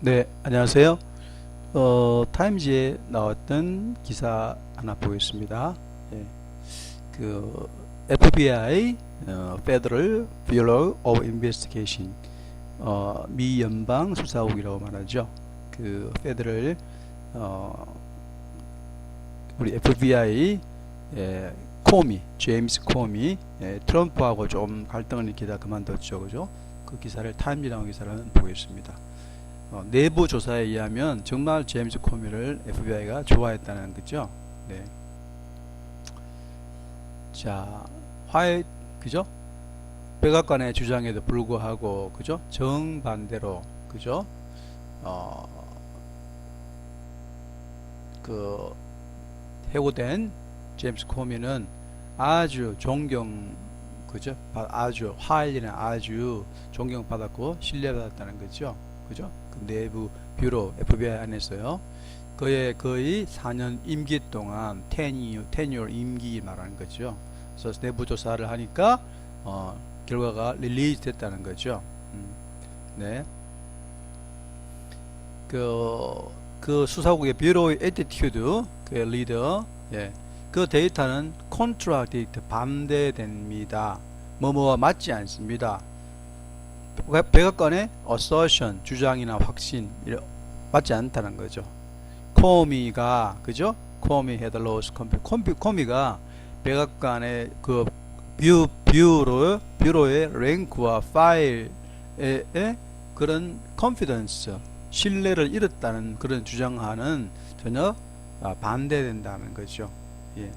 네, 안녕하세요. 어, 타임즈에 나왔던 기사 하나 보겠습니다. 예, 그 FBI, 어, Federal Bureau of Investigation, 어, 미 연방 수사국이라고 말하죠. 그 Federal, 어, 우리 FBI, 예, 코미, 제임스 코미, 예, 트럼프하고 좀 갈등을 일으키다 그만뒀죠, 그죠? 그 기사를 타임즈라는 기사를 보겠습니다. 어, 내부 조사에 의하면 정말 제임스 코미를 FBI가 좋아했다는 거죠. 네. 자, 화해 그죠? 백악관의 주장에도 불구하고 그죠? 정반대로 그죠? 어, 그 해고된 제임스 코미는 아주 존경 그죠? 바- 아주 화일리는 아주 존경받았고 신뢰받았다는 거죠. 그죠? 그 내부 뷰로 FBI 안에서요. 그의 거의 4년 임기 동안 테니어 테니어 임기 말하는 거죠. 그래서 내부 조사를 하니까 어, 결과가 릴리즈 됐다는 거죠. 음, 네. 그, 그 수사국의 뷰로의 에티튜드, 그 리더, 예. 그 데이터는 컨트라 데이터 반대됩니다. 뭐뭐와 맞지 않습니다. 백악관의 assertion 주장이나 확신 맞지 않다는 거죠. 코미가 그죠? 코미 lost confi- 콤비 코미가 백악관의 그 뷰, 뷰로 뷰로의 랭크와 파일의 그런 컨피던스 신뢰를 잃었다는 그런 주장하는 전혀 아, 반대된다는 거죠. 예.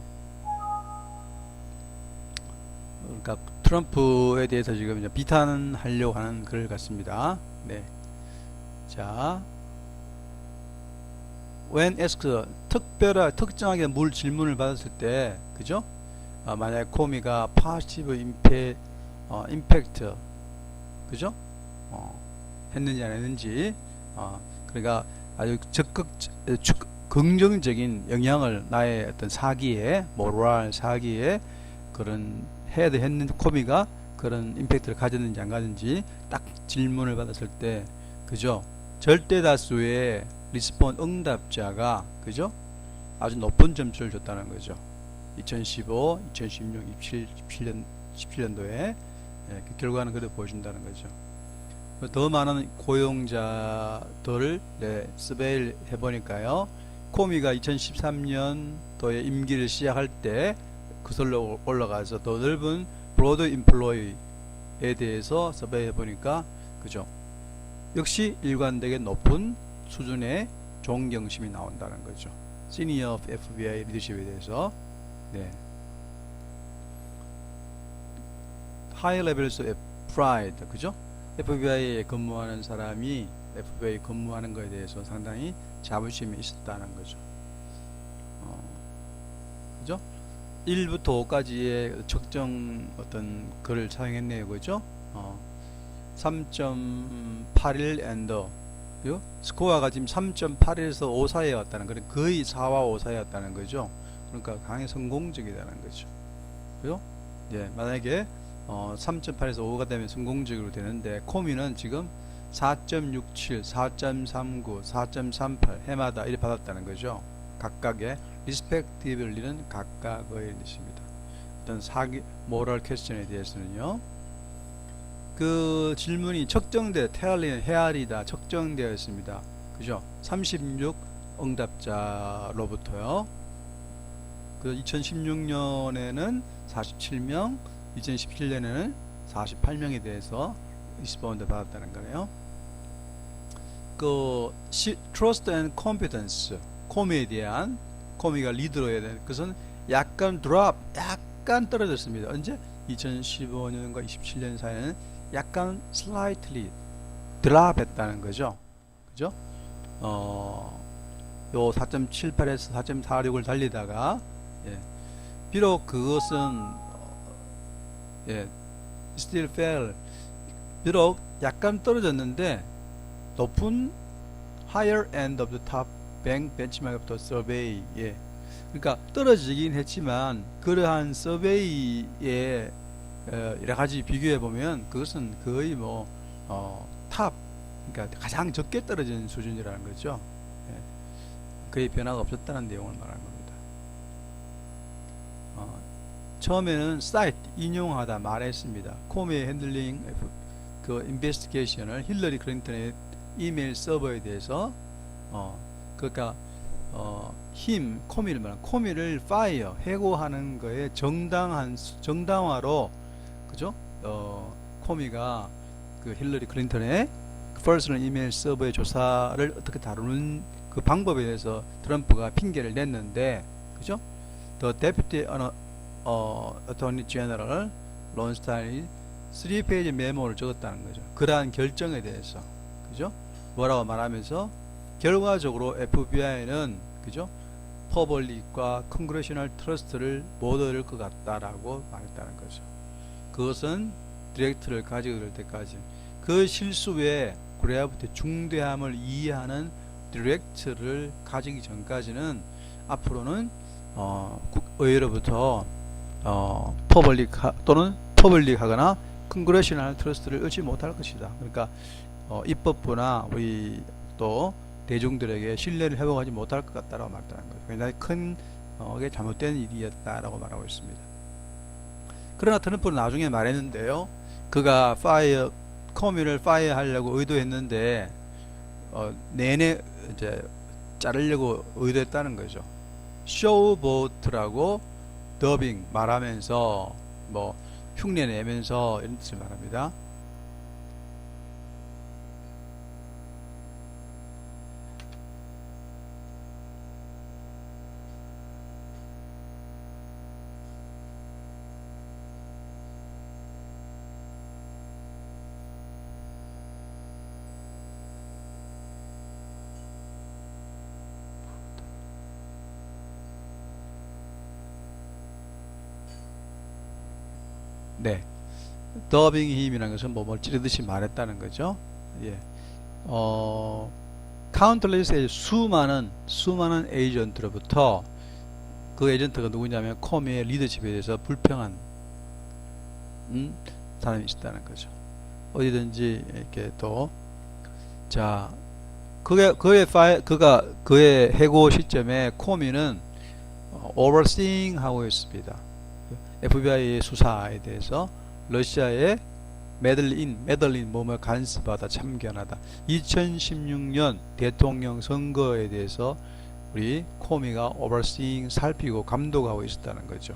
그러니까 트럼프에 대해서 지금 이제 비탄하려고 하는 글 같습니다. 네. 자, when asked 특별한 특정하게 물 질문을 받았을 때, 그죠? 아, 만약 코미가 positive impa, 어, impact, 그죠? 어, 했는지 안 했는지, 어, 그러니까 아주 적극, 주- 긍정적인 영향을 나의 어떤 사기에, 모랄 사기에 그런 해야 돼 했는지 코미가 그런 임팩트를 가졌는지 안 가졌는지 딱 질문을 받았을 때 그죠? 절대 다수의 리스폰 응답자가 그죠? 아주 높은 점수를 줬다는 거죠. 2015, 2016, 17, 17년 17년도에 예, 그 결과는 그대로 보여준다는 거죠. 더 많은 고용자들을 네, 서베이를 해보니까요. 코미가 2013년도에 임기를 시작할 때 그슬로 올라가서 더 넓은 브로드 인플로이에 대해서 서베이 해 보니까 그죠? 역시 일관되게 높은 수준의 존경심이 나온다는 거죠. 시니어 FBI 리더십에 대해서. 네. Levels of pride 그죠? FBI에 근무하는 사람이 FBI 근무하는 것에 대해서 상당히 자부심이 있었다는 거죠. 어, 그죠 1부터 5까지의 적정 어떤 글을 사용했네요. 그죠? 어, 3.81 엔더. 요 스코어가 지금 3.81에서 5 사이에 왔다는 거는 거의 4와 5 사이에 왔다는 거죠. 그러니까 강히 성공적이라는 거죠. 그죠? 예, 만약에 어, 3.8에서 5가 되면 성공적으로 되는데 코미는 지금 4.67, 4.39, 4.38 해마다 이렇게 받았다는 거죠. 각각의 리스펙티블리는 각각의 뜻입니다. 어떤 사기 모럴 퀘스천에 대해서는요. 그 질문이 측정돼 테알리는 헤아리다 측정되어 있습니다. 그죠? 36 응답자로부터요. 그 2016년에는 47명, 2017년에는 48명에 대해서 리스폰드 받았다는 거네요. 그 시, trust and confidence 코미에 대한 코미가 리드로 해야 되는 것은 약간 드랍 약간 떨어졌습니다. 언제 2015년과 27년 사이에는 약간 slightly 드랍했다는 거죠. 그죠? 어, 요 4.78에서 4.46을 달리다가 예. 비록 그것은 어, 예, still fell 비록 약간 떨어졌는데 높은 higher end of the top of the survey 예. 그러니까 떨어지긴 했지만 그러한 서베이의 어, 여러 가지 비교해 보면 그것은 거의 뭐 어, 탑 그러니까 가장 적게 떨어진 수준이라는 거죠. 예. 거의 변화가 없었다는 내용을 말하는 겁니다. 어, 처음에는 사이트 인용하다 말했습니다. 코미의 핸들링 그 인베스티게이션을 힐러리 클린턴의 이메일 서버에 대해서 어 그러니까 어, 힘 코미를 말한 코미를 파이어 해고하는 거에 정당한 수- 정당화로 그죠? 어 코미가 그 힐러리 클린턴의 퍼스널 이메일 서버의 조사를 어떻게 다루는 그 방법에 대해서 트럼프가 핑계를 냈는데 그죠? The Deputy Ano- 어, Attorney General 론스타인이 3페이지 메모를 적었다는 거죠. 그러한 결정에 대해서 그죠? 뭐라고 말하면서 결과적으로 FBI는 그죠? 퍼블릭과 컨그레셔널 트러스트를 못 얻을 것 같다라고 말했다는 거죠. 그것은 디렉트를 가지고 될 때까지 그 실수에 그래야부터 중대함을 이해하는 디렉트를 가지기 전까지는 앞으로는 어, 국- 의회로부터 어, 퍼블릭 또는 퍼블릭하거나 컨그레셔널 트러스트를 얻지 못할 것이다. 그러니까 어, 입법부나 우리 또 대중들에게 신뢰를 회복하지 못할 것 같다라고 말했다는 거예요. 굉장히 큰 어, 게 잘못된 일이었다라고 말하고 있습니다. 그러나 트럼프는 나중에 말했는데요. 그가 파이어 커뮤를 파이어 하려고 의도했는데 어, 내내 이제 자르려고 의도했다는 거죠. 쇼보트라고 더빙 말하면서 뭐 흉내 내면서 이런 뜻을 말합니다. 네. 더빙 힘이라는 것은 뭐뭘 찌르듯이 말했다는 거죠. 예. 어, 카운틀레스의 수많은, 수많은 에이전트로부터 그 에이전트가 누구냐면 코미의 리더십에 대해서 불평한, 음, 사람이 있었다는 거죠. 어디든지 이렇게 또, 자, 그게, 그의 파이, 그가, 그의 해고 시점에 코미는 어, overseeing 하고 있습니다. FBI의 수사에 대해서 러시아의 메들린, 메들린 몸을 간섭하다 참견하다. 2016년 대통령 선거에 대해서 우리 코미가 오버시잉 살피고 감독하고 있었다는 거죠.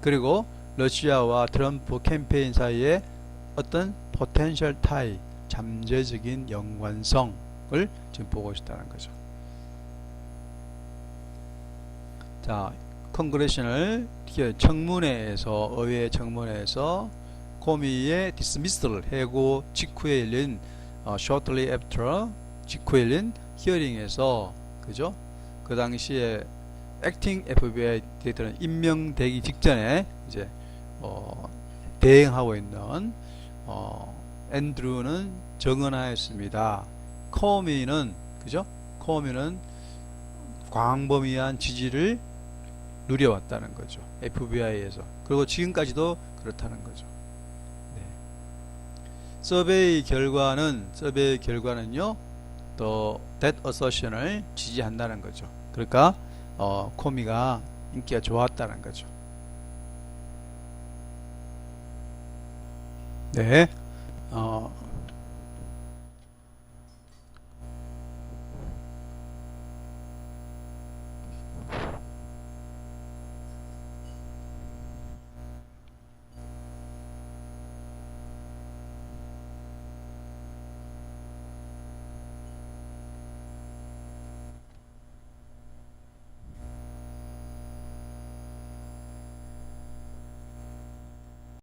그리고 러시아와 트럼프 캠페인 사이에 어떤 포텐셜 타이, 잠재적인 연관성을 지금 보고 있다는 거죠. 자, 컨그레셔널 청문회에서 의회 청문회에서 코미의 디스미스를 해고 직후에 열린 어, shortly after 직후에 열린 히어링에서 그죠? 그 당시에 액팅 FBI 디렉터는 임명되기 직전에 이제 어, 대행하고 있는 어, 앤드루는 정언하였습니다. 코미는 그죠? 코미는 광범위한 지지를 누려왔다는 거죠. FBI에서. 그리고 지금까지도 그렇다는 거죠. 네. 서베이 결과는 서베이 결과는요. 또 that assertion을 지지한다는 거죠. 그러니까 어, 코미가 인기가 좋았다는 거죠. 네. 어,